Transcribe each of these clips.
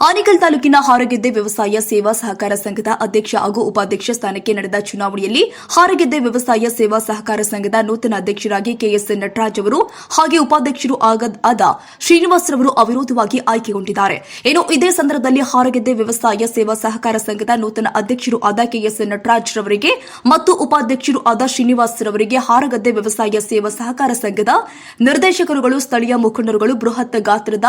ಆನೇಕಲ್ ತಾಲೂಕಿನ ಹಾರಗೆದ್ದೆ ವ್ಯವಸಾಯ ಸೇವಾ ಸಹಕಾರ ಸಂಘದ ಅಧ್ಯಕ್ಷ ಹಾಗೂ ಉಪಾಧ್ಯಕ್ಷ ಸ್ಥಾನಕ್ಕೆ ನಡೆದ ಚುನಾವಣೆಯಲ್ಲಿ ಹಾರಗೆದ್ದೆ ವ್ಯವಸಾಯ ಸೇವಾ ಸಹಕಾರ ಸಂಘದ ನೂತನ ಅಧ್ಯಕ್ಷರಾಗಿ ಕೆಎಸ್ ನಟರಾಜ್ ಅವರು ಹಾಗೆ ಉಪಾಧ್ಯಕ್ಷರು ಆದ ಶ್ರೀನಿವಾಸ್ ರವರು ಅವಿರೋಧವಾಗಿ ಆಯ್ಕೆಗೊಂಡಿದ್ದಾರೆ. ಇನ್ನು ಇದೇ ಸಂದರ್ಭದಲ್ಲಿ ಹಾರಗೆದ್ದೆ ವ್ಯವಸಾಯ ಸೇವಾ ಸಹಕಾರ ಸಂಘದ ನೂತನ ಅಧ್ಯಕ್ಷರು ಆದ ಕೆಎಸ್ ನಟರಾಜ್ ರವರಿಗೆ ಮತ್ತು ಉಪಾಧ್ಯಕ್ಷರು ಆದ ಶ್ರೀನಿವಾಸ್ ರವರಿಗೆ ಹಾರಗದ್ದೆ ವ್ಯವಸಾಯ ಸೇವಾ ಸಹಕಾರ ಸಂಘದ ನಿರ್ದೇಶಕರುಗಳು, ಸ್ಥಳೀಯ ಮುಖಂಡರುಗಳು ಬೃಹತ್ ಗಾತ್ರದ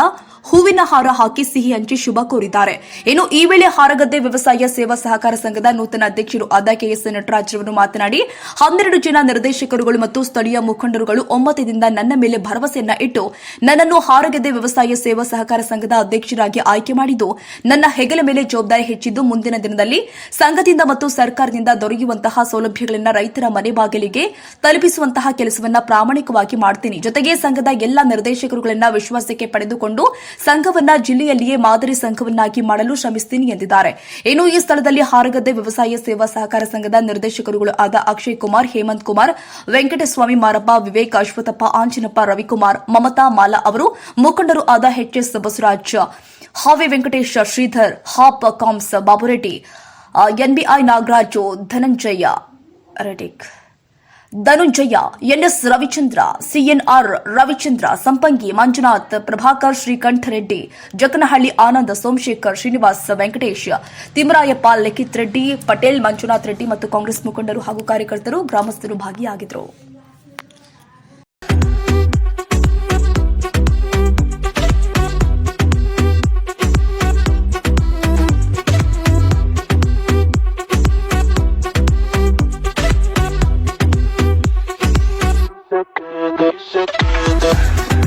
ಹೂವಿನ ಹಾರ ಹಾಕಿ ಸಿಹಿ ಹಂಚಿ ಶುಭ ಕೋರಿದ್ದಾರೆ. ಇನ್ನು ಈ ವೇಳೆ ಹಾರಗದ್ದೆ ವ್ಯವಸಾಯ ಸೇವಾ ಸಹಕಾರ ಸಂಘದ ನೂತನ ಅಧ್ಯಕ್ಷರು ಆದ ಕೆಎಸ್ ನಟರಾಜ್ ಮಾತನಾಡಿ, ಹನ್ನೆರಡು ಜನ ನಿರ್ದೇಶಕರುಗಳು ಮತ್ತು ಸ್ಥಳೀಯ ಮುಖಂಡರುಗಳು ಒಮ್ಮತದಿಂದ ನನ್ನ ಮೇಲೆ ಭರವಸೆಯನ್ನ ಇಟ್ಟು ನನ್ನನ್ನು ಹಾರಗದ್ದೆ ವ್ಯವಸಾಯ ಸೇವಾ ಸಹಕಾರ ಸಂಘದ ಅಧ್ಯಕ್ಷರಾಗಿ ಆಯ್ಕೆ ಮಾಡಿದ್ದು, ನನ್ನ ಹೆಗಲ ಮೇಲೆ ಜವಾಬ್ದಾರಿ ಹೆಚ್ಚಿದ್ದು ಮುಂದಿನ ದಿನದಲ್ಲಿ ಸಂಘದಿಂದ ಮತ್ತು ಸರ್ಕಾರದಿಂದ ದೊರೆಯುವಂತಹ ಸೌಲಭ್ಯಗಳನ್ನು ರೈತರ ಮನೆ ಬಾಗಿಲಿಗೆ ತಲುಪಿಸುವಂತಹ ಕೆಲಸವನ್ನ ಪ್ರಾಮಾಣಿಕವಾಗಿ ಮಾಡ್ತೀನಿ. ಜೊತೆಗೆ ಸಂಘದ ಎಲ್ಲಾ ನಿರ್ದೇಶಕರುಗಳನ್ನ ವಿಶ್ವಾಸಕ್ಕೆ ಪಡೆದುಕೊಂಡು ಸಂಘವನ್ನ ಜಿಲ್ಲೆಯಲ್ಲಿಯೇ ಮಾದರಿ ಸಂಘವನ್ನಾಗಿ ಮಾಡಲು ಶ್ರಮಿಸ್ತೀನಿ ಎಂದಿದ್ದಾರೆ. ಇನ್ನು ಈ ಸ್ಥಳದಲ್ಲಿ ಹಾರಗದ್ದೆ ವ್ಯವಸಾಯ ಸೇವಾ ಸಹಕಾರ ಸಂಘದ ನಿರ್ದೇಶಕರುಗಳು ಆದ ಅಕ್ಷಯ್ ಕುಮಾರ್, ಹೇಮಂತ್ ಕುಮಾರ್, ವೆಂಕಟಸ್ವಾಮಿ ಮಾರಪ್ಪ, ವಿವೇಕ್ ಅಶ್ವಥಪ್ಪ, ಆಂಜನಪ್ಪ ರವಿಕುಮಾರ್, ಮಮತಾ ಮಾಲಾ ಅವರು, ಮುಖಂಡರು ಆದ HS Basavaraj, ಹಾವಿ Venkatesh, Sridhar, Hopcoms, Babureddy NBI Nagaraju, Dhananjaya ರೆಡಿಕ್ ಧನುಂಜಯ, ಎನ್ಎಸ್ ರವಿಚಂದ್ರ ಸಿಎನ್ಆರ್ ರವಿಚಂದ್ರ, ಸಂಪಂಗಿ ಮಂಜುನಾಥ್, ಪ್ರಭಾಕರ್ ಶ್ರೀಕಂಠ ರೆಡ್ಡಿ ಜಕನಹಳ್ಳಿ ಆನಂದ ಸೋಮಶೇಖರ್, ಶ್ರೀನಿವಾಸ್ ವೆಂಕಟೇಶ್ ತಿಮರಾಯಪ್ಪ ಲಿಖಿತ್ ರೆಡ್ಡಿ, ಪಟೇಲ್ ಮಂಜುನಾಥ್ ರೆಡ್ಡಿ ಮತ್ತು ಕಾಂಗ್ರೆಸ್ ಮುಖಂಡರು ಹಾಗೂ ಕಾರ್ಯಕರ್ತರು ಗ್ರಾಮಸ್ಥರು ಭಾಗಿಯಾಗಿದ್ದರು. Music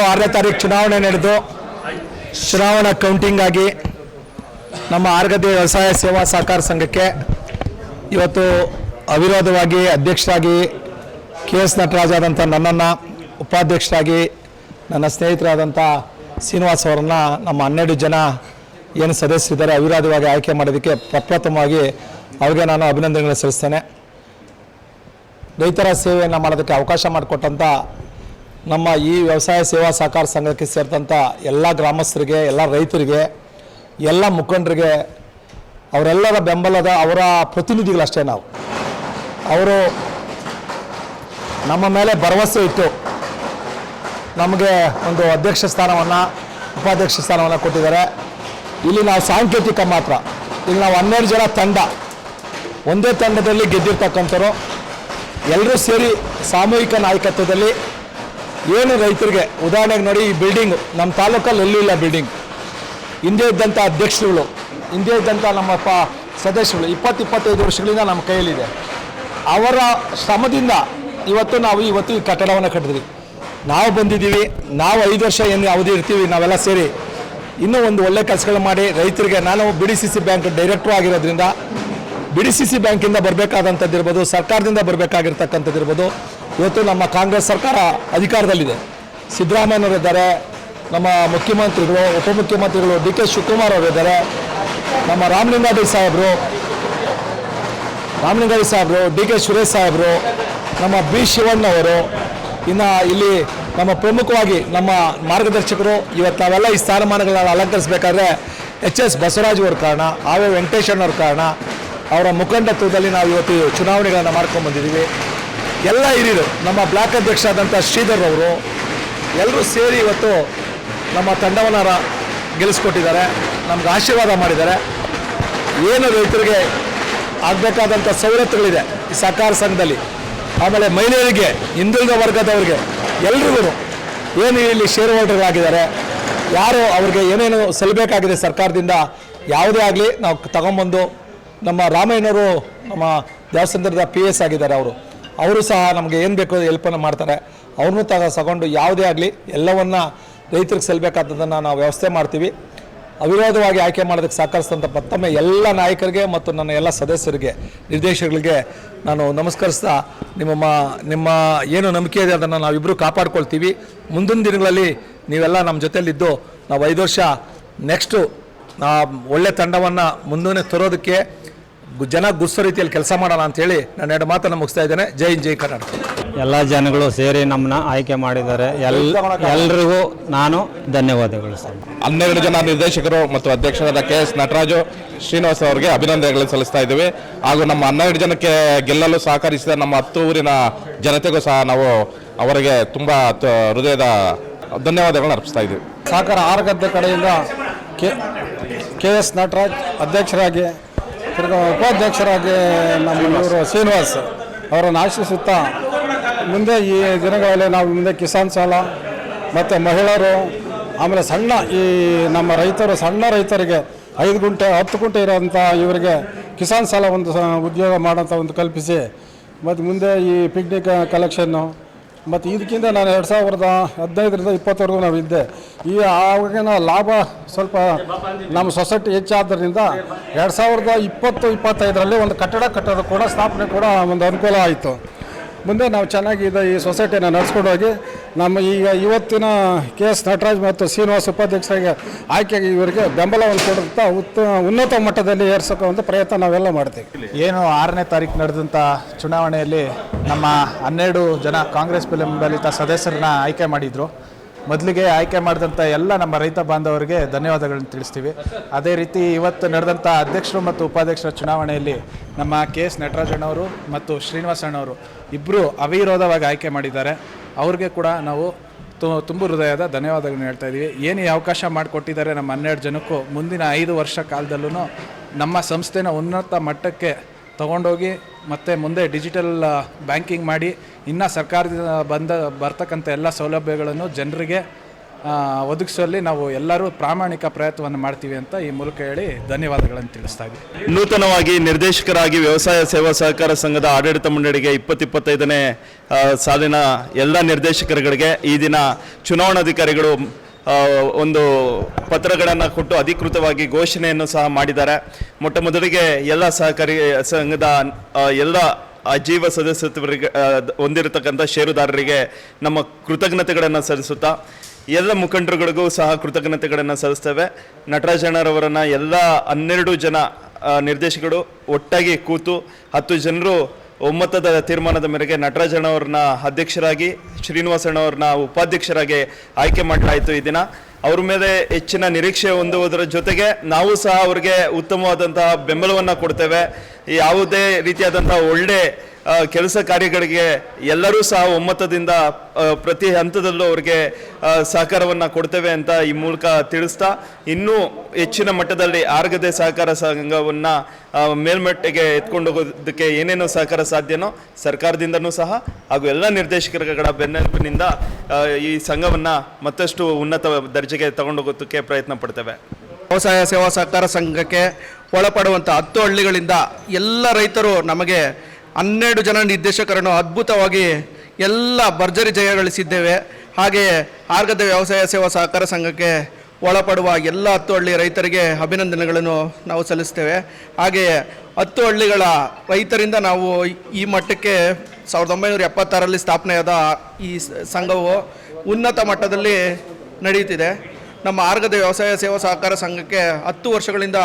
ತಿಂಗಳು ಆರನೇ ತಾರೀಕು ಚುನಾವಣೆ ನಡೆದು ಚುನಾವಣಾ ಕೌಂಟಿಂಗ್ ಆಗಿ ನಮ್ಮ ಆರ್ಗದ್ದೆ ವ್ಯವಸಾಯ ಸೇವಾ ಸಹಕಾರ ಸಂಘಕ್ಕೆ ಇವತ್ತು ಅವಿರೋಧವಾಗಿ ಅಧ್ಯಕ್ಷರಾಗಿ ಕೆ ಎಸ್ ನಟರಾಜ್ ಆದಂಥ ನನ್ನನ್ನು, ಉಪಾಧ್ಯಕ್ಷರಾಗಿ ನನ್ನ ಸ್ನೇಹಿತರಾದಂಥ ಶ್ರೀನಿವಾಸ್ ಅವರನ್ನು ನಮ್ಮ ಹನ್ನೆರಡು ಜನ ಏನು ಸದಸ್ಯರಿದ್ದಾರೆ ಅವಿರೋಧವಾಗಿ ಆಯ್ಕೆ ಮಾಡೋದಕ್ಕೆ ಪ್ರಪ್ರಥಮವಾಗಿ ಅವ್ರಿಗೆ ನಾನು ಅಭಿನಂದನೆಗಳನ್ನು ಸಲ್ಲಿಸ್ತೇನೆ. ರೈತರ ಸೇವೆಯನ್ನು ಮಾಡೋದಕ್ಕೆ ಅವಕಾಶ ಮಾಡಿಕೊಟ್ಟಂಥ ನಮ್ಮ ಈ ವ್ಯವಸಾಯ ಸೇವಾ ಸಹಕಾರ ಸಂಘಕ್ಕೆ ಸೇರಿದಂಥ ಎಲ್ಲ ಗ್ರಾಮಸ್ಥರಿಗೆ, ಎಲ್ಲ ರೈತರಿಗೆ, ಎಲ್ಲ ಮುಖಂಡರಿಗೆ, ಅವರೆಲ್ಲರ ಬೆಂಬಲದ ಅವರ ಪ್ರತಿನಿಧಿಗಳಷ್ಟೇ ನಾವು. ಅವರು ನಮ್ಮ ಮೇಲೆ ಭರವಸೆ ಇಟ್ಟು ನಮಗೆ ಒಂದು ಅಧ್ಯಕ್ಷ ಸ್ಥಾನವನ್ನು, ಉಪಾಧ್ಯಕ್ಷ ಸ್ಥಾನವನ್ನು ಕೊಟ್ಟಿದ್ದಾರೆ. ಇಲ್ಲಿ ನಾವು ಸಾಂಕೇತಿಕ ಮಾತ್ರ. ಇಲ್ಲಿ ನಾವು ಹನ್ನೆರಡು ಜನ ತಂಡ. ಒಂದೇ ತಂಡದಲ್ಲಿ ಗೆದ್ದಿರ್ತಕ್ಕಂಥವ್ರು. ಎಲ್ಲರೂ ಸೇರಿ ಸಾಮೂಹಿಕ ನಾಯಕತ್ವದಲ್ಲಿ ಏನು ರೈತರಿಗೆ? ಉದಾಹರಣೆಗೆ ನೋಡಿ ಈ ಬಿಲ್ಡಿಂಗು ನಮ್ಮ ತಾಲೂಕಲ್ಲಿ ಎಲ್ಲೂ ಇಲ್ಲ ಬಿಲ್ಡಿಂಗ್ ಹಿಂದೆ ಇದ್ದಂಥ ಅಧ್ಯಕ್ಷರುಗಳು, ಹಿಂದೆ ಇದ್ದಂಥ ನಮ್ಮ ಪ ಸದಸ್ಯರುಗಳು, ಇಪ್ಪತ್ತು ಇಪ್ಪತ್ತೈದು ವರ್ಷಗಳಿಂದ ನಮ್ಮ ಕೈಯಲ್ಲಿದೆ. ಅವರ ಶ್ರಮದಿಂದ ಇವತ್ತು ನಾವು ಇವತ್ತು ಈ ಕಟ್ಟಡವನ್ನು ಕಟ್ಟಿದ್ವಿ. ನಾವು ಬಂದಿದ್ದೀವಿ, ನಾವು ಐದು ವರ್ಷ ಏನು ಅವಧಿ ಇರ್ತೀವಿ, ನಾವೆಲ್ಲ ಸೇರಿ. ಇನ್ನೂ ಒಂದು ಒಳ್ಳೆ ಕೆಲಸಗಳು ಮಾಡಿ ರೈತರಿಗೆ, ನಾನು B D C C bank director ಆಗಿರೋದ್ರಿಂದ ಬಿ ಡಿ ಸಿ ಸಿ ಬ್ಯಾಂಕಿಂದ ಬರಬೇಕಾದಂಥದ್ದಿರ್ಬೋದು, ಸರ್ಕಾರದಿಂದ ಬರಬೇಕಾಗಿರ್ತಕ್ಕಂಥದ್ದು ಇರ್ಬೋದು ಇವತ್ತು ನಮ್ಮ ಕಾಂಗ್ರೆಸ್ ಸರ್ಕಾರ ಅಧಿಕಾರದಲ್ಲಿದೆ. ಸಿದ್ದರಾಮಯ್ಯನವರಿದ್ದಾರೆ ನಮ್ಮ ಮುಖ್ಯಮಂತ್ರಿಗಳು, ಉಪಮುಖ್ಯಮಂತ್ರಿಗಳು ಡಿ ಕೆ ಶಿವಕುಮಾರ್ ಅವರಿದ್ದಾರೆ ನಮ್ಮ ರಾಮಲಿಂಗಾಡಿ ಸಾಹೇಬರು ರಾಮಲಿಂಗಾಡಿ ಸಾಹೇಬರು, ಡಿ ಕೆ ಸುರೇಶ್ ಸಾಹೇಬರು, ನಮ್ಮ ಬಿ ಶಿವಣ್ಣವರು ಇನ್ನು ಇಲ್ಲಿ ನಮ್ಮ ಪ್ರಮುಖವಾಗಿ ನಮ್ಮ ಮಾರ್ಗದರ್ಶಕರು ಇವತ್ತು ನಾವೆಲ್ಲ ಈ ಸ್ಥಾನಮಾನಗಳನ್ನ ಅಲಂಕರಿಸಬೇಕಾದ್ರೆ ಎಚ್ ಎಸ್ ಬಸವರಾಜ್ ಅವ್ರ ಕಾರಣ ಆವೇ ವೆಂಕಟೇಶಣ್ಣವ್ರ ಕಾರಣ, ಅವರ ಮುಖಂಡತ್ವದಲ್ಲಿ ನಾವು ಇವತ್ತು ಚುನಾವಣೆಗಳನ್ನು ಮಾಡ್ಕೊಂಡು ಬಂದಿದ್ದೀವಿ. ಎಲ್ಲ ಹಿರಿಯರು, ನಮ್ಮ ಬ್ಲಾಕ್ ಅಧ್ಯಕ್ಷ ಆದಂಥ ಶ್ರೀಧರ್ ಅವರು ಎಲ್ಲರೂ ಸೇರಿ ಇವತ್ತು ನಮ್ಮ ತಂಡವನ್ನು ಗೆಲ್ಲಿಸ್ಕೊಟ್ಟಿದ್ದಾರೆ. ನಮ್ಗೆ ಆಶೀರ್ವಾದ ಮಾಡಿದ್ದಾರೆ. ಏನು ರೈತರಿಗೆ ಆಗಬೇಕಾದಂಥ ಸವಲತ್ತುಗಳಿದೆ ಈ ಸಹಕಾರ ಸಂಘದಲ್ಲಿ. ಆಮೇಲೆ ಮಹಿಳೆಯರಿಗೆ, ಹಿಂದುಳಿದ ವರ್ಗದವರಿಗೆ ಎಲ್ರಿಗೂ ಏನು ಇಲ್ಲಿ ಶೇರ್ ಹೋಲ್ಡರ್ಗಳಾಗಿದ್ದಾರೆ ಯಾರು ಅವ್ರಿಗೆ ಏನೇನು ಸಲ್ಲಬೇಕಾಗಿದೆ ಸರ್ಕಾರದಿಂದ, ಯಾವುದೇ ಆಗಲಿ ನಾವು ತಗೊಂಬಂದು ನಮ್ಮ ರಾಮಯ್ಯನವರು ನಮ್ಮ ದೇವಸ್ಥಾನದ ಪಿ ಎಸ್ ಆಗಿದ್ದಾರೆ ಅವರು. ಅವರು ಸಹ ನಮಗೆ ಏನು ಬೇಕೋ ಹೆಲ್ಪನ್ನು ಮಾಡ್ತಾರೆ. ಅವ್ರನ್ನೂ ತಗ ತಗೊಂಡು ಯಾವುದೇ ಆಗಲಿ ಎಲ್ಲವನ್ನ ರೈತರಿಗೆ ಸಲ್ಲಬೇಕಾದದನ್ನು ನಾವು ವ್ಯವಸ್ಥೆ ಮಾಡ್ತೀವಿ. ಅವಿರೋಧವಾಗಿ ಆಯ್ಕೆ ಮಾಡೋದಕ್ಕೆ ಸಹಕರಿಸಿದಂಥ ಮತ್ತೊಮ್ಮೆ ಎಲ್ಲ ನಾಯಕರಿಗೆ ಮತ್ತು ನನ್ನ ಎಲ್ಲ ಸದಸ್ಯರಿಗೆ, ನಿರ್ದೇಶಕರಿಗೆ ನಾನು ನಮಸ್ಕರಿಸ್ತಾ ನಿಮ್ಮ ನಿಮ್ಮ ಏನು ನಂಬಿಕೆ ಇದೆ ಅದನ್ನು ನಾವಿಬ್ಬರು ಕಾಪಾಡ್ಕೊಳ್ತೀವಿ. ಮುಂದಿನ ದಿನಗಳಲ್ಲಿ ನೀವೆಲ್ಲ ನಮ್ಮ ಜೊತೆಯಲ್ಲಿದ್ದು ನಾವು ಐದು ವರ್ಷ ನೆಕ್ಸ್ಟು ಒಳ್ಳೆ ತಂಡವನ್ನು ಮುಂದೆ ತರೋದಕ್ಕೆ ಜನ ಗುಸ್ಸ ರೀತಿಯಲ್ಲಿ ಕೆಲಸ ಮಾಡೋಣ ಅಂತೇಳಿ ನಾನು ಎರಡು ಮಾತನ್ನು ಮುಗಿಸ್ತಾ ಇದ್ದೇನೆ. ಜೈ ಜೈ ಕರ್ನಾಟಕ. ಎಲ್ಲ ಜನಗಳು ಸೇರಿ ನಮ್ಮನ್ನ ಆಯ್ಕೆ ಮಾಡಿದ್ದಾರೆ. ಎಲ್ಲರಿಗೂ ಎಲ್ರಿಗೂ ನಾನು ಧನ್ಯವಾದಗಳು ಸರ್. ಹನ್ನೆರಡು ಜನ ನಿರ್ದೇಶಕರು ಮತ್ತು ಅಧ್ಯಕ್ಷರಾದ ಕೆ ಎಸ್ ನಟರಾಜು ಶ್ರೀನಿವಾಸ್ ಅವರಿಗೆ ಅಭಿನಂದನೆಗಳನ್ನು ಸಲ್ಲಿಸ್ತಾ ಇದ್ದೇವೆ. ಹಾಗೂ ನಮ್ಮ ಹನ್ನೆರಡು ಜನಕ್ಕೆ ಗೆಲ್ಲಲು ಸಹಕರಿಸಿದ ನಮ್ಮ ಹತ್ತು ಊರಿನ ಜನತೆಗೂ ಸಹ ನಾವು ಅವರಿಗೆ ತುಂಬ ತ- ಹೃದಯದ ಧನ್ಯವಾದಗಳನ್ನು ಅರ್ಪಿಸ್ತಾ ಇದ್ದೀವಿ. ಸಹಕಾರ ಆರಗದ್ದೆ ಕಡೆಯಿಂದ ಕೆ ಕೆ ಎಸ್ ನಟರಾಜ್ ಅಧ್ಯಕ್ಷರಾಗಿ ತಿರ್ಗಾ ಉಪಾಧ್ಯಕ್ಷರಾಗಿ ನಮ್ಮ ಇವರು ಶ್ರೀನಿವಾಸ್ ಅವರನ್ನು ಆಶಿಸುತ್ತಾ ಮುಂದೆ ಈ ದಿನಗಳಲ್ಲಿ ನಾವು ಮುಂದೆ ಕಿಸಾನ್ ಸಾಲ ಮತ್ತು ಮಹಿಳೆಯರು, ಆಮೇಲೆ ಸಣ್ಣ ಈ ನಮ್ಮ ರೈತರು, ಸಣ್ಣ ರೈತರಿಗೆ ಐದು ಗುಂಟೆ, ಹತ್ತು ಗುಂಟೆ ಇರೋಂಥ ಇವರಿಗೆ ಕಿಸಾನ್ ಸಾಲ ಒಂದು ಉದ್ಯೋಗ ಮಾಡೋಂಥ ಒಂದು ಕಲ್ಪಿಸಿ ಮತ್ತು ಮುಂದೆ ಈ ಪಿಕ್ನಿಕ್ ಕಲೆಕ್ಷನ್ನು ಮತ್ತು ಇದಕ್ಕಿಂತ ನಾನು ಎರಡು ಸಾವಿರದ ಹದಿನೈದರಿಂದ ಇಪ್ಪತ್ತವರೆಗೂ ನಾವು ಇದ್ದೆ. ಈ ಆವಾಗಿನ ಲಾಭ ಸ್ವಲ್ಪ ನಮ್ಮ ಸೊಸೈಟಿ ಹೆಚ್ಚಾದ್ದರಿಂದ ಎರಡು ಸಾವಿರದ ಇಪ್ಪತ್ತು, ಇಪ್ಪತ್ತೈದರಲ್ಲಿ ಒಂದು ಕಟ್ಟಡ ಕಟ್ಟೋದು ಕೂಡ, ಸ್ಥಾಪನೆ ಕೂಡ ಒಂದು ಅನುಕೂಲ ಆಯಿತು. ಮುಂದೆ ನಾವು ಚೆನ್ನಾಗಿ ಈ ಸೊಸೈಟಿನ ನಡೆಸ್ಕೊಂಡು ಹೋಗಿ ನಮ್ಮ ಈಗ ಇವತ್ತಿನ ಕೆ ಎಸ್ ನಟರಾಜ್ ಮತ್ತು ಶ್ರೀನಿವಾಸ್ ಉಪಾಧ್ಯಕ್ಷರಿಗೆ ಆಯ್ಕೆಗೆ ಇವರಿಗೆ ಬೆಂಬಲವನ್ನು ಕೊಡುತ್ತಾ ಉತ್ತ, ಉನ್ನತ ಮಟ್ಟದಲ್ಲಿ ಏರ್ಸೋಕೆ ಪ್ರಯತ್ನ ನಾವೆಲ್ಲ ಮಾಡ್ತೀವಿ. ಏನು ಆರನೇ ತಾರೀಕು ನಡೆದಂಥ ಚುನಾವಣೆಯಲ್ಲಿ ನಮ್ಮ ಹನ್ನೆರಡು ಜನ ಕಾಂಗ್ರೆಸ್ ಬೆಂಬಲಿತ ಸದಸ್ಯರನ್ನ ಆಯ್ಕೆ ಮಾಡಿದರು. ಮೊದಲಿಗೆ ಆಯ್ಕೆ ಮಾಡಿದಂಥ ಎಲ್ಲ ನಮ್ಮ ರೈತ ಬಾಂಧವರಿಗೆ ಧನ್ಯವಾದಗಳನ್ನು ತಿಳಿಸ್ತೀವಿ. ಅದೇ ರೀತಿ ಇವತ್ತು ನಡೆದಂಥ ಅಧ್ಯಕ್ಷರು ಮತ್ತು ಉಪಾಧ್ಯಕ್ಷರ ಚುನಾವಣೆಯಲ್ಲಿ ನಮ್ಮ ಕೆ ಎಸ್ ನಟರಾಜಣ್ಣವರು ಮತ್ತು ಶ್ರೀನಿವಾಸ ಅಣ್ಣವರು ಇಬ್ಬರು ಅವಿರೋಧವಾಗಿ ಆಯ್ಕೆ ಮಾಡಿದ್ದಾರೆ. ಅವ್ರಿಗೆ ಕೂಡ ನಾವು ತುಂಬ ಹೃದಯದ ಧನ್ಯವಾದಗಳನ್ನ ಹೇಳ್ತಾ ಇದ್ದೀವಿ. ಏನು ಈ ಅವಕಾಶ ಮಾಡಿಕೊಟ್ಟಿದ್ದಾರೆ ನಮ್ಮ ಹನ್ನೆರಡು ಜನಕ್ಕೂ ಮುಂದಿನ ಐದು ವರ್ಷ ಕಾಲದಲ್ಲೂ ನಮ್ಮ ಸಂಸ್ಥೆನ ಉನ್ನತ ಮಟ್ಟಕ್ಕೆ ತಗೊಂಡೋಗಿ ಮತ್ತು ಮುಂದೆ ಡಿಜಿಟಲ್ ಬ್ಯಾಂಕಿಂಗ್ ಮಾಡಿ ಇನ್ನು ಸರ್ಕಾರದಿಂದ ಬಂದ, ಬರ್ತಕ್ಕಂಥ ಎಲ್ಲ ಸೌಲಭ್ಯಗಳನ್ನು ಜನರಿಗೆ ಒದಗಿಸುವಲ್ಲಿ ನಾವು ಎಲ್ಲರೂ ಪ್ರಾಮಾಣಿಕ ಪ್ರಯತ್ನವನ್ನು ಮಾಡ್ತೀವಿ ಅಂತ ಈ ಮೂಲಕ ಹೇಳಿ ಧನ್ಯವಾದಗಳನ್ನು ತಿಳಿಸ್ತಾ ಇದ್ದೀವಿ ನೂತನವಾಗಿ ನಿರ್ದೇಶಕರಾಗಿ ವ್ಯವಸಾಯ ಸೇವಾ ಸಹಕಾರ ಸಂಘದ ಆಡಳಿತ ಮಂಡಳಿಗೆ ಇಪ್ಪತ್ತಿಪ್ಪತ್ತೈದನೇ ಸಾಲಿನ ಎಲ್ಲ ನಿರ್ದೇಶಕರುಗಳಿಗೆ ಈ ದಿನ ಚುನಾವಣಾಧಿಕಾರಿಗಳು ಒಂದು ಪತ್ರಗಳನ್ನು ಕೊಟ್ಟು ಅಧಿಕೃತವಾಗಿ ಘೋಷಣೆಯನ್ನು ಸಹ ಮಾಡಿದ್ದಾರೆ. ಮೊಟ್ಟ ಮೊದಲಿಗೆ ಎಲ್ಲ ಸಹಕಾರಿ ಸಂಘದ ಎಲ್ಲ ಅಜೀವ ಸದಸ್ಯತ್ವರಿಗೆ ಹೊಂದಿರತಕ್ಕಂಥ ಷೇರುದಾರರಿಗೆ ನಮ್ಮ ಕೃತಜ್ಞತೆಗಳನ್ನು ಸಲ್ಲಿಸುತ್ತಾ, ಎಲ್ಲ ಮುಖಂಡರುಗಳಿಗೂ ಸಹ ಕೃತಜ್ಞತೆಗಳನ್ನು ಸಲ್ಲಿಸ್ತೇವೆ. ನಟರಾಜಣ್ಣರವರನ್ನು ಎಲ್ಲ ಹನ್ನೆರಡು ಜನ ನಿರ್ದೇಶಕರು ಒಟ್ಟಾಗಿ ಕೂತು ಹತ್ತು ಜನರು ಒಮ್ಮತದ ತೀರ್ಮಾನದ ಮೇರೆಗೆ ನಟರಾಜಣ್ಣವ್ರನ್ನ ಅಧ್ಯಕ್ಷರಾಗಿ ಶ್ರೀನಿವಾಸಣ್ಣವ್ರನ್ನ ಉಪಾಧ್ಯಕ್ಷರಾಗಿ ಆಯ್ಕೆ ಮಾಡಲಾಯಿತು ಈ ದಿನ. ಅವ್ರ ಮೇಲೆ ಹೆಚ್ಚಿನ ನಿರೀಕ್ಷೆ ಹೊಂದುವುದರ ಜೊತೆಗೆ ನಾವು ಸಹ ಅವರಿಗೆ ಉತ್ತಮವಾದಂತಹ ಬೆಂಬಲವನ್ನು ಕೊಡ್ತೇವೆ. ಯಾವುದೇ ರೀತಿಯಾದಂತಹ ಒಳ್ಳೆ ಕೆಲಸ ಕಾರ್ಯಗಳಿಗೆ ಎಲ್ಲರೂ ಸಹ ಒಮ್ಮತದಿಂದ ಪ್ರತಿ ಹಂತದಲ್ಲೂ ಅವರಿಗೆ ಸಹಕಾರವನ್ನು ಕೊಡ್ತೇವೆ ಅಂತ ಈ ಮೂಲಕ ತಿಳಿಸ್ತಾ, ಇನ್ನೂ ಹೆಚ್ಚಿನ ಮಟ್ಟದಲ್ಲಿ ಆರೋಗ್ಯದ ಸಹಕಾರ ಸಂಘವನ್ನು ಮೇಲ್ಮಟ್ಟಿಗೆ ಎತ್ಕೊಂಡು ಹೋಗೋದಕ್ಕೆ ಏನೇನು ಸಹಕಾರ ಸಾಧ್ಯನೋ, ಸರ್ಕಾರದಿಂದನೂ ಸಹ, ಹಾಗೂ ಎಲ್ಲ ನಿರ್ದೇಶಕರುಗಳ ಬೆನ್ನೆಲುಬಿನಿಂದ ಈ ಸಂಘವನ್ನು ಮತ್ತಷ್ಟು ಉನ್ನತ ದರ್ಜೆಗೆ ತಗೊಂಡೋಗೋದಕ್ಕೆ ಪ್ರಯತ್ನ ಪಡ್ತೇವೆ. ವ್ಯವಸಾಯ ಸೇವಾ ಸಹಕಾರ ಸಂಘಕ್ಕೆ ಒಳಪಡುವಂಥ ಹತ್ತು ಹಳ್ಳಿಗಳಿಂದ ಎಲ್ಲ ರೈತರು ನಮಗೆ ಹನ್ನೆರಡು ಜನ ನಿರ್ದೇಶಕರನ್ನು ಅದ್ಭುತವಾಗಿ ಎಲ್ಲ ಭರ್ಜರಿ ಜಯ ಗಳಿಸಿದ್ದೇವೆ. ಹಾಗೆ ಆರ್ಗದ ವ್ಯವಸಾಯ ಸೇವಾ ಸಹಕಾರ ಸಂಘಕ್ಕೆ ಒಳಪಡುವ ಎಲ್ಲ ಹತ್ತು ಹಳ್ಳಿ ರೈತರಿಗೆ ಅಭಿನಂದನೆಗಳನ್ನು ನಾವು ಸಲ್ಲಿಸ್ತೇವೆ. ಹಾಗೆಯೇ ಹತ್ತು ಹಳ್ಳಿಗಳ ರೈತರಿಂದ ನಾವು ಈ ಮಟ್ಟಕ್ಕೆ ಸಾವಿರದ ಒಂಬೈನೂರ ಎಪ್ಪತ್ತಾರರಲ್ಲಿ ಸ್ಥಾಪನೆಯಾದ ಈ ಸಂಘವು ಉನ್ನತ ಮಟ್ಟದಲ್ಲಿ ನಡೆಯುತ್ತಿದೆ. ನಮ್ಮ ಆರ್ಗದ ವ್ಯವಸಾಯ ಸೇವಾ ಸಹಕಾರ ಸಂಘಕ್ಕೆ ಹತ್ತು ವರ್ಷಗಳಿಂದ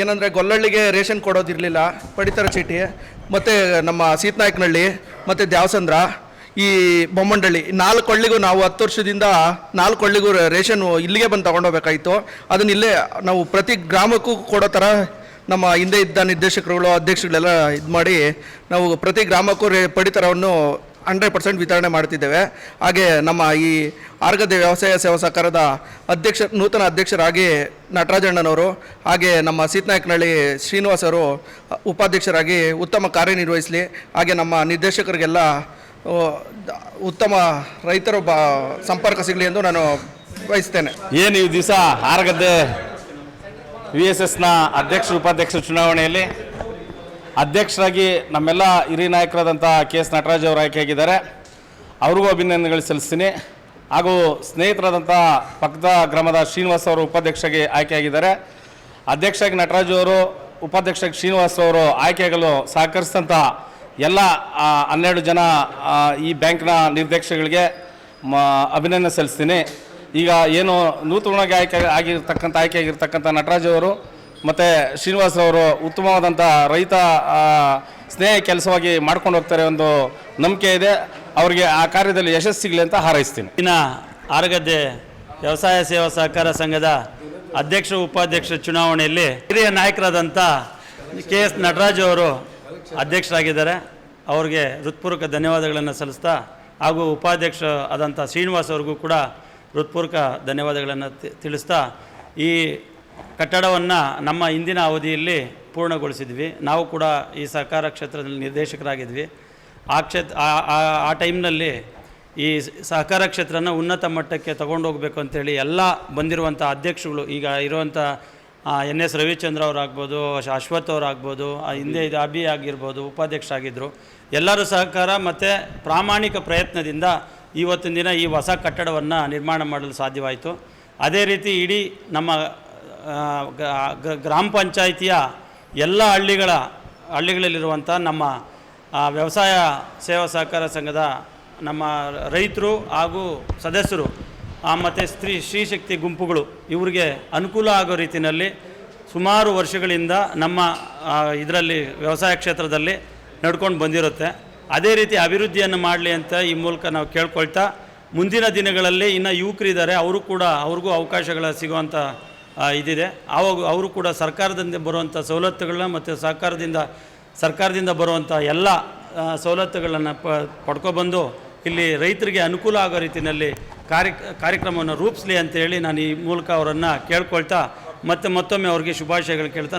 ಏನಂದರೆ ಗೊಲ್ಲಳ್ಳಿಗೆ ರೇಷನ್ ಕೊಡೋದಿರಲಿಲ್ಲ, ಪಡಿತರ ಚೀಟಿ, ಮತ್ತು ನಮ್ಮ ಸೀತನಾಯಕನಹಳ್ಳಿ ಮತ್ತು ದ್ಯಾವಸಂದ್ರ, ಈ ಬೊಮ್ಮಂಡಳ್ಳಿ, ನಾಲ್ಕು ಹಳ್ಳಿಗೂ ನಾವು ಹತ್ತು ವರ್ಷದಿಂದ ನಾಲ್ಕು ಹಳ್ಳಿಗೂ ರೇಷನ್ ಇಲ್ಲಿಗೆ ಬಂದು ತೊಗೊಂಡೋಗ್ಬೇಕಾಯಿತು. ಅದನ್ನ ಇಲ್ಲೇ ನಾವು ಪ್ರತಿ ಗ್ರಾಮಕ್ಕೂ ಕೊಡೋ ಥರ ನಮ್ಮ ಹಿಂದೆ ಇದ್ದ ನಿರ್ದೇಶಕರುಗಳು ಅಧ್ಯಕ್ಷಗಳೆಲ್ಲ ಇದು ಮಾಡಿ ನಾವು ಪ್ರತಿ ಗ್ರಾಮಕ್ಕೂ ರೇ, ಪಡಿತರವನ್ನು ಹಂಡ್ರೆಡ್ ಪರ್ಸೆಂಟ್ ವಿತರಣೆ ಮಾಡ್ತಿದ್ದೇವೆ. ಹಾಗೆ ನಮ್ಮ ಈ ಆರ್ಗದ ವ್ಯವಸಾಯ ಸೇವಾ ಸಹಕಾರದ ಅಧ್ಯಕ್ಷ, ನೂತನ ಅಧ್ಯಕ್ಷರಾಗಿ ನಟರಾಜಣ್ಣನವರು, ಹಾಗೆ ನಮ್ಮ ಸೀತನಾಯಕನಹಳ್ಳಿ ಶ್ರೀನಿವಾಸ್ ಅವರು ಉಪಾಧ್ಯಕ್ಷರಾಗಿ ಉತ್ತಮ ಕಾರ್ಯನಿರ್ವಹಿಸಲಿ, ಹಾಗೆ ನಮ್ಮ ನಿರ್ದೇಶಕರಿಗೆಲ್ಲ ಉತ್ತಮ ರೈತರು ಬ ಸಂಪರ್ಕ ಸಿಗಲಿ ಎಂದು ನಾನು ಬಯಸ್ತೇನೆ. ಏನು ಈ ದಿವಸ ಆರ್ಗದ್ದೆ ವಿ ಎಸ್ ಎಸ್ನ ಅಧ್ಯಕ್ಷ ಉಪಾಧ್ಯಕ್ಷ ಚುನಾವಣೆಯಲ್ಲಿ? ಅಧ್ಯಕ್ಷರಾಗಿ ನಮ್ಮೆಲ್ಲ ಹಿರಿಯ ನಾಯಕರಾದಂಥ ಕೆ ಎಸ್ ನಟರಾಜ್ ಅವರು ಆಯ್ಕೆಯಾಗಿದ್ದಾರೆ. ಅವ್ರಿಗೂ ಅಭಿನಂದನೆಗಳು ಸಲ್ಲಿಸ್ತೀನಿ. ಹಾಗೂ ಸ್ನೇಹಿತರಾದಂಥ ಪಕ್ಕದ ಗ್ರಾಮದ ಶ್ರೀನಿವಾಸ್ ಅವರು ಉಪಾಧ್ಯಕ್ಷರಾಗಿ ಆಯ್ಕೆಯಾಗಿದ್ದಾರೆ. ಅಧ್ಯಕ್ಷರಾಗಿ ನಟರಾಜು ಅವರು, ಉಪಾಧ್ಯಕ್ಷರಾಗಿ ಶ್ರೀನಿವಾಸ್ ಅವರು ಆಯ್ಕೆಯಾಗಲು ಸಹಕರಿಸಿದಂಥ ಎಲ್ಲ ಹನ್ನೆರಡು ಜನ ಈ ಬ್ಯಾಂಕ್ನ ನಿರ್ದೇಶಕಗಳಿಗೆ ಮ, ಅಭಿನಂದನೆ ಸಲ್ಲಿಸ್ತೀನಿ. ಈಗ ಏನು ನೂತನವಾಗಿ ಆಯ್ಕೆ, ಆಗಿರ್ತಕ್ಕಂಥ, ಆಯ್ಕೆಯಾಗಿರ್ತಕ್ಕಂಥ ನಟರಾಜ್ ಅವರು ಮತ್ತು ಶ್ರೀನಿವಾಸ್ ಅವರು ಉತ್ತಮವಾದಂಥ ರೈತ ಸ್ನೇಹ ಕೆಲಸವಾಗಿ ಮಾಡ್ಕೊಂಡು ಹೋಗ್ತಾರೆ ಒಂದು ನಂಬಿಕೆ ಇದೆ. ಅವರಿಗೆ ಆ ಕಾರ್ಯದಲ್ಲಿ ಯಶಸ್ಸು ಸಿಗಲಿ ಅಂತ ಹಾರೈಸ್ತೀನಿ. ಇನ್ನು ಆರಗದ್ದೆ ವ್ಯವಸಾಯ ಸೇವಾ ಸಹಕಾರ ಸಂಘದ ಅಧ್ಯಕ್ಷ, ಉಪಾಧ್ಯಕ್ಷ ಚುನಾವಣೆಯಲ್ಲಿ ಹಿರಿಯ ನಾಯಕರಾದಂಥ ಕೆ ಎಸ್ ನಟರಾಜು ಅವರು ಅಧ್ಯಕ್ಷರಾಗಿದ್ದಾರೆ. ಅವ್ರಿಗೆ ಹೃತ್ಪೂರ್ವಕ ಧನ್ಯವಾದಗಳನ್ನು ಸಲ್ಲಿಸ್ತಾ ಹಾಗೂ ಉಪಾಧ್ಯಕ್ಷ ಆದಂಥ ಶ್ರೀನಿವಾಸ್ ಅವ್ರಿಗೂ ಕೂಡ ಹೃತ್ಪೂರ್ವಕ ಧನ್ಯವಾದಗಳನ್ನು ತಿಳಿಸ್ತಾ ಈ ಕಟ್ಟಡವನ್ನು ನಮ್ಮ ಇಂದಿನ ಅವಧಿಯಲ್ಲಿ ಪೂರ್ಣಗೊಳಿಸಿದ್ವಿ. ನಾವು ಕೂಡ ಈ ಸಹಕಾರ ಕ್ಷೇತ್ರದಲ್ಲಿ ನಿರ್ದೇಶಕರಾಗಿದ್ವಿ. ಆ ಕ್ಷೇತ್ರ ಆ- ಟೈಮ್ನಲ್ಲಿ ಈ ಸಹಕಾರ ಕ್ಷೇತ್ರನ ಉನ್ನತ ಮಟ್ಟಕ್ಕೆ ತಗೊಂಡೋಗ್ಬೇಕು ಅಂತೇಳಿ ಎಲ್ಲ ಬಂದಿರುವಂಥ ಅಧ್ಯಕ್ಷಗಳು ಈಗ ಇರುವಂಥ ಎನ್ ಎಸ್ ರವಿಚಂದ್ರ ಅವರಾಗ್ಬೋದು, ಅಶ್- ಅಶ್ವಥ್ ಅವರಾಗ್ಬೋದು ಹಿಂದೆ ಇದು ಅಭಿ ಆಗಿರ್ಬೋದು ಉಪಾಧ್ಯಕ್ಷ ಆಗಿದ್ದರು ಎಲ್ಲರೂ ಸಹಕಾರ ಮತ್ತು ಪ್ರಾಮಾಣಿಕ ಪ್ರಯತ್ನದಿಂದ ಇವತ್ತಿನ ದಿನ ಈ ಹೊಸ ಕಟ್ಟಡವನ್ನು ನಿರ್ಮಾಣ ಮಾಡಲು ಸಾಧ್ಯವಾಯಿತು. ಅದೇ ರೀತಿ ಇಡೀ ನಮ್ಮ ಗ್ರಾಮ ಪಂಚಾಯಿತಿಯ ಎಲ್ಲ ಹಳ್ಳಿಗಳ, ಹಳ್ಳಿಗಳಲ್ಲಿರುವಂಥ ನಮ್ಮ ವ್ಯವಸಾಯ ಸೇವಾ ಸಹಕಾರ ಸಂಘದ ನಮ್ಮ ರೈತರು ಹಾಗೂ ಸದಸ್ಯರು ಮತ್ತು ಸ್ತ್ರೀ ಶ್ರೀಶಕ್ತಿ ಗುಂಪುಗಳು ಇವರಿಗೆ ಅನುಕೂಲ ಆಗೋ ರೀತಿಯಲ್ಲಿ ಸುಮಾರು ವರ್ಷಗಳಿಂದ ನಮ್ಮ ಇದರಲ್ಲಿ ವ್ಯವಸಾಯ ಕ್ಷೇತ್ರದಲ್ಲಿ ನಡ್ಕೊಂಡು ಬಂದಿರುತ್ತೆ. ಅದೇ ರೀತಿ ಅಭಿವೃದ್ಧಿಯನ್ನು ಮಾಡಲಿ ಅಂತ ಈ ಮೂಲಕ ನಾವು ಕೇಳ್ಕೊಳ್ತಾ ಮುಂದಿನ ದಿನಗಳಲ್ಲಿ ಇನ್ನು ಯುವಕರಿದ್ದಾರೆ, ಅವರು ಕೂಡ ಅವ್ರಿಗೂ ಅವಕಾಶಗಳ ಸಿಗುವಂಥ ಇದಿದೆ. ಆವಾಗ ಅವರು ಕೂಡ ಸರ್ಕಾರದಿಂದ ಬರುವಂಥ ಸವಲತ್ತುಗಳನ್ನ ಮತ್ತು ಸರ್ಕಾರದಿಂದ ಸರ್ಕಾರದಿಂದ ಬರುವಂಥ ಎಲ್ಲ ಸವಲತ್ತುಗಳನ್ನು ಪ, ಪಡ್ಕೊಬಂದು ಇಲ್ಲಿ ರೈತರಿಗೆ ಅನುಕೂಲ ಆಗೋ ರೀತಿಯಲ್ಲಿ ಕಾರ್ಯ, ಕಾರ್ಯಕ್ರಮವನ್ನು ರೂಪಿಸಲಿ ಅಂತೇಳಿ ನಾನು ಈ ಮೂಲಕ ಅವರನ್ನು ಕೇಳ್ಕೊಳ್ತಾ ಮತ್ತೆ ಮತ್ತೊಮ್ಮೆ ಅವ್ರಿಗೆ ಶುಭಾಶಯಗಳು ಕೇಳ್ತಾ